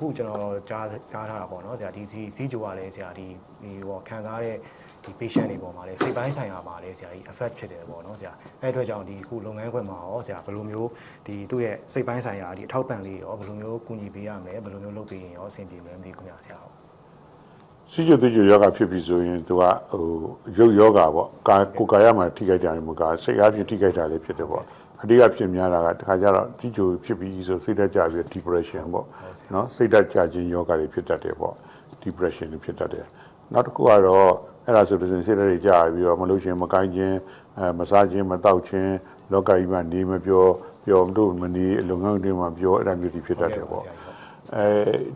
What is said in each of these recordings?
ခုကျွန်တော်ကြားကြားထားတာပေါ့နော်ဆရာဒီစီစီဂျိုကလည်းဆရာဒီဒီဟောခံစားတဲ့ဒီ patient တွေပေါ်မှာလည်းစိတ်ပိုင်းဆိုင်ရာမှာလည်းဆရာဒီ effect ဖြစ်တယ်ပေါ့နော်ဆရာအဲ့အတွက်ကြောင့်ဒီခုလုပ်ငန်းခွင်မှာရောဆရာဘယ်လိုမျိုးဒီသူ့ရဲ့စိတ်ပိုင်းဆိုင်ရာဒီအထောက်ပံ့လေးရောဘယ်လိုမျိုးကူညီပေးရမလဲဘယ်လိုမျိုးလုပ်ပေးရင်ရောအဆင်ပြေမလဲမသိဘူးခင်ဗျာဆရာဟုတ်စီကျတူကျယောဂဖြစ်ပြီဆိုရင်သူကဟိုရုပ်ယောဂပေါ့ကာကိုယ်ကာယမှာထိခိုက်တာမျိုးကစိတ်အားဖြင့်ထိခိုက်တာလေးဖြစ်တယ်ပေါ့ အဓိကဖြစ်များတာကတခါကျတော့စီကျဖြစ်ပြီးဆိုစိတ်ဓာတ်ကြပြီး depression ပေါ့နော်စိတ်ဓာတ်ကြခြင်းယောဂတွေဖြစ်တတ်တယ်ပေါ့ depression တွေဖြစ်တတ်တယ်နောက်တစ်ခုကတော့အဲ့ဒါဆိုလို့စိတ်ဓာတ်တွေကြပြီးတော့မလို့ရှင်မကိုင်းခြင်းအဲမစားခြင်းမတောက်ခြင်းလောကကြီးမှာနေမပြောပြောမလို့မနေလုပ်ငန်းတွေမှာပြောအဲ့ဒါမျိုးတွေဖြစ်တတ်တယ်ပေါ့အဲ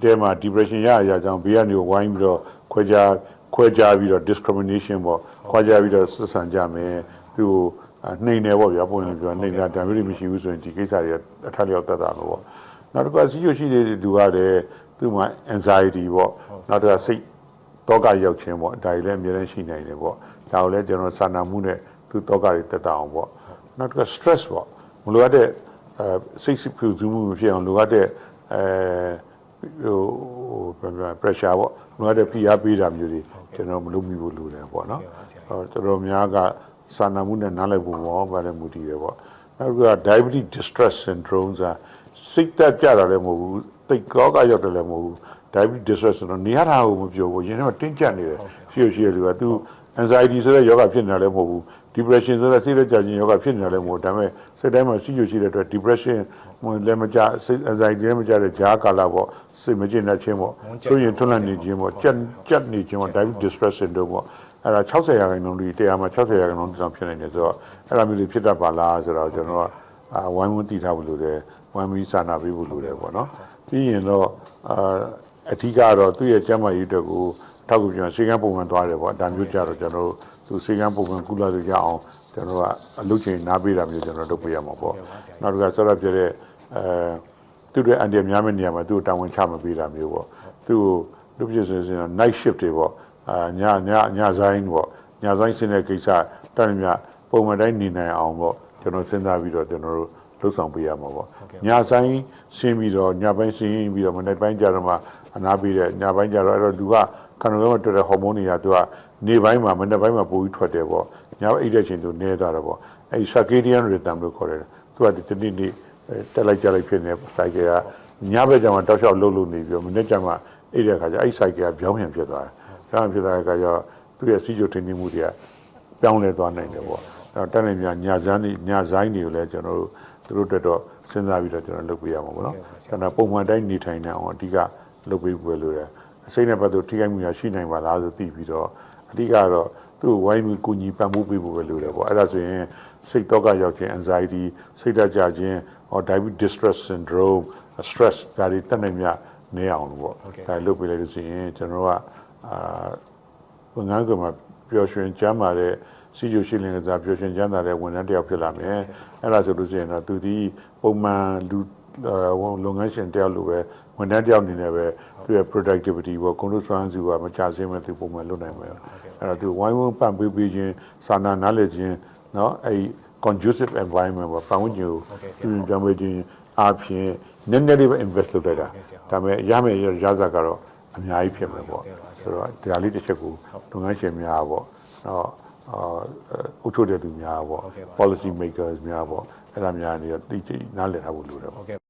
ဒီမှာ depression ရရအကြောင်းဘေးကနေဝိုင်းပြီးတော့ခွဲခြားခွဲခြားပြီးတော့ discrimination ပေါ့ခွဲခြားပြီးတော့ဆက်ဆံကြမယ်သူ့ကိုအ နှိမ့်နေပေါ့ဗျာပုံစံပြောနှိမ့်တာဒါမျိုးတွေမရှိဘူးဆိုရင်ဒီကိစ္စတွေအထက်လျောက်တက်တာလို့ပေါ့နောက်တစ်ခါစီးရရှိတဲ့သူကလည်းသူ့မှာ anxiety ပေါ့နောက်တစ်ခါစိတ်တောကရောက်ခြင်းပေါ့ဒါတွေလည်းအများကြီးရှိနိုင်တယ်ပေါ့ဒါကိုလည်းကျွန်တော်စာနာမှုနဲ့သူတောကတွေတက်တာအောင်ပေါ့နောက်တစ်ခါ stress ပေါ့မလိုအပ်တဲ့အဲစိတ်စိတ်ဖြူစူးမှုမဖြစ်အောင်လိုအပ်တဲ့အဲဟိုဟို pressure ပေါ့လိုအပ်တဲ့ဖိအားပေးတာမျိုးတွေကျွန်တော်မလုပ်မိဘူးလို့လည်းပေါ့နော်ဟောတော်တော်များကစာနာမှုနဲ့နားလည်ဖို့ပေါ့ဗါလည်းမူတည်တယ်ပေါ့နောက်က diabetes distress syndrome ဆိုတာစိတ်တက်ကြတာလည်းမဟုတ်ဘူးတိတ်ကောကရောက်တယ်လည်းမဟုတ်ဘူး diabetes distress ဆိုတော့နေရတာကိုမပြောဘူးရင်ထဲမှာတင်းကျပ်နေတယ်ရှိရရှိရလူကသူ anxiety ဆိုတဲ့ယောဂဖြစ်နေတာလည်းမဟုတ်ဘူး depression ဆိုတဲ့စိတ်လက်ကြခြင်းယောဂဖြစ်နေတာလည်းမဟုတ်ဘူးဒါပေမဲ့စိတ်တိုင်းမှာရှိရရှိတဲ့အတွက် depression လည်းမကြစိတ် anxiety လည်းမကြတဲ့ဂျားကာလာပေါ့စိတ်မကျင်တဲ့ခြင်းပေါ့ဆိုရင်ထွန်းလန့်နေခြင်းပေါ့ကြက်ကြက်နေခြင်းပေါ့ diabetes distress syndrome ပေါ့ အဲ့ဒါ60ရာခိုင်နှုန်းဒီတရားမှာ60ရာခိုင်နှုန်းတောင်ဖြစ်နေတယ်ဆိုတော့အဲ့ဒါမျိုးတွေဖြစ်တတ်ပါလားဆိုတော့ကျွန်တော်ကအာဝိုင်းဝန်းတည်ထားဖို့လိုတယ်ဝိုင်းပြီးစာနာပေးဖို့လိုတယ်ပေါ့နော်ပြီးရင်တော့အာအထူးကတော့သူ့ရဲ့ကျန်းမာရေးအတွက်ကိုထောက်ကူပြန်စေကန်းပုံမှန်သွားတယ်ပေါ့ဒါမျိုးကြတော့ကျွန်တော်တို့သူစေကန်းပုံမှန်ကုလသူရအောင်ကျွန်တော်ကအလုပ်ချိန်နားပေးတာမျိုးကျွန်တော်လုပ်ပေးရမှာပေါ့နောက်တစ်ခါဆောရပြတဲ့အဲသူ့ရဲ့အန်ဒီများမယ့်နေရာမှာသူ့တာဝန်ချမပေးတာမျိုးပေါ့သူ့ကိုလုပ်ဖြစ်ဆိုရင် night shift တွေပေါ့ အာညညညဆိုင်ပေါ့ညဆိုင်စင်းတဲ့ကိစ္စတန်မြပုံမှန်တိုင်းနေနိုင်အောင်ပေါ့ကျွန်တော်စဉ်းစားပြီးတော့ကျွန်တော်တို့လှုပ်ဆောင်ပေးရမှာပေါ့ညဆိုင်ဆင်းပြီးတော့ညပိုင်းဆင်းပြီးတော့မနေ့ပိုင်းကျတော့မှအနာပေးတဲ့ညပိုင်းကျတော့အဲ့တော့သူကခန္ဓာကိုယ်မှာတွေ့တဲ့ဟော်မုန်းတွေကသူကနေပိုင်းမှာမနေ့ပိုင်းမှာပိုပြီးထွက်တယ်ပေါ့ညအိတ်တဲ့ချိန်သူနေသွားတယ်ပေါ့အဲ့ circadian rhythm လို့ခေါ်တယ်သူကဒီနေ့နေ့တက်လိုက်ကြလိုက်ဖြစ်နေစိုက်ကညဘက်ကျမှတောက်လျှောက်လှုပ်လို့နေပြီးတော့မနေ့ကျမှအိတ်တဲ့ခါကျအဲ့စိုက်ကပြောင်းပြန်ဖြစ်သွားတယ် ပြောင်းဖြစ်သွားတဲ့ခါကျတော့သူရဲ့စီဂျိုထင်းနေမှုတွေကပြောင်းလဲသွားနိုင်တယ်ပေါ့အဲ့တော့တက်နေမြညဇန်းနေညဇိုင်းတွေကိုလည်းကျွန်တော်တို့သူတို့တက်တော့စဉ်းစားပြီးတော့ကျွန်တော်လုပ်ပေးရမှာပေါ့နော်ကျွန်တော်ပုံမှန်တိုင်းနေထိုင်နေအောင်အဓိကလုပ်ပေးဖို့လိုတယ်စိတ်နဲ့ပတ်သက်ထိခိုက်မှုရရှိနိုင်ပါလားဆိုသိပြီးတော့အဓိကတော့သူ့ဝိုင်းပြီးကူညီပံ့ပိုးပေးဖို့ပဲလိုတယ်ပေါ့အဲ့ဒါဆိုရင်စိတ်တော့ကရောက်ခြင်း anxiety စိတ်ဓာတ်ကြခြင်းဟော diabetes distress syndrome stress ဒါတွေတက်နိုင်မြနေအောင်လို့ပေါ့ဒါလုပ်ပေးလိုက်လို့ဆိုရင်ကျွန်တော်က အာဝန်ထမ်းကမှပျော်ရွှင်ကျမ်းမာတဲ့စီယိုရှိလင်ကစားပျော်ရွှင်ကျမ်းသာတဲ့ဝန်ထမ်းတစ်ယောက်ဖြစ်လာမယ်အဲ့ဒါဆိုလို့ဆိုရင်တော့သူဒီပုံမှန်လူဝန်လုပ်ငန်းရှင်တယောက်လိုပဲဝန်ထမ်းတယောက်အနေနဲ့ပဲသူရဲ့ productivity ပေါ့ကွန်ထရိုးစွမ်းစုကမချဆင်းမဲ့သူပုံမှန်လုပ်နိုင်မယ်အဲ့တော့သူဝိုင်းဝန်းပံ့ပေးပေးခြင်းစာနာနားလည်ခြင်းเนาะအဲ့ conducive environment ပေါ့ပတ်ဝန်းကျင်ကိုပြောင်းပေးခြင်းအားဖြင့်နည်းနည်းလေးပဲ invest လုပ်လိုက်တာဒါပေမဲ့ရမယ်ရစားကတော့ အများကြီးဖြစ်မယ်ပေါ့ဆိုတော့ဒါလေးတစ်ချက်ကိုလုပ်ငန်းရှင်များပေါ့တော့အုပ်ချုပ်တဲ့သူများပေါ့ policy makers များပေါ့အဲ့ဒါများနေတော့တိတိနားလည်ထားဖို့လိုတယ်ပေါ့